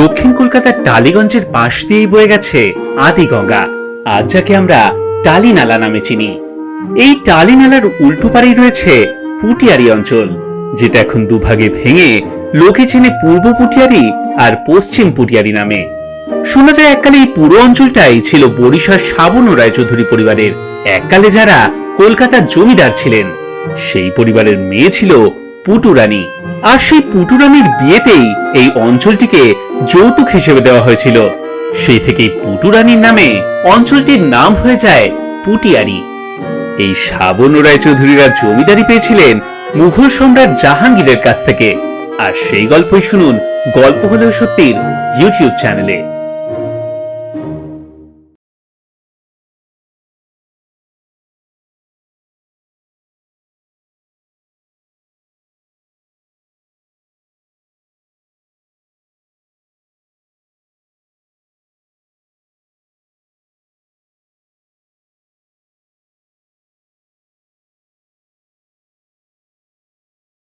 দক্ষিণ কলকাতার টালিগঞ্জের পাশ দিয়েই বয়ে গেছে আদিগঙ্গা। আজ যাকে আমরা টালি নালা নামে চিনি। এই টালি নালার উল্টো পারেই রয়েছে পুটিয়ারি অঞ্চল, যেটা এখন দুভাগে ভেঙে লোকে চেনে পূর্ব পুটিয়ারি আর পশ্চিম পুটিয়ারি নামে। শোনা যায় এককালে এই পুরো অঞ্চলটাই ছিল বরিশার শ্রাবণ রায়চৌধুরী পরিবারের। এককালে যারা কলকাতার জমিদার ছিলেন, সেই পরিবারের মেয়ে ছিল পুটুরানী। আর সেই পুটুরানীর বিয়েতেই এই অঞ্চলটিকে যৌতুক হিসেবে দেওয়া হয়েছিল। সেই থেকেই পুটুরানির নামে অঞ্চলটির নাম হয়ে যায় পুটিয়ারি। এই সাবন রায় চৌধুরীরা জমিদারি পেয়েছিলেন মুঘল সম্রাট জাহাঙ্গীরের কাছ থেকে। আর সেই গল্পই শুনুন গল্প হলেও সত্যির ইউটিউব চ্যানেলে।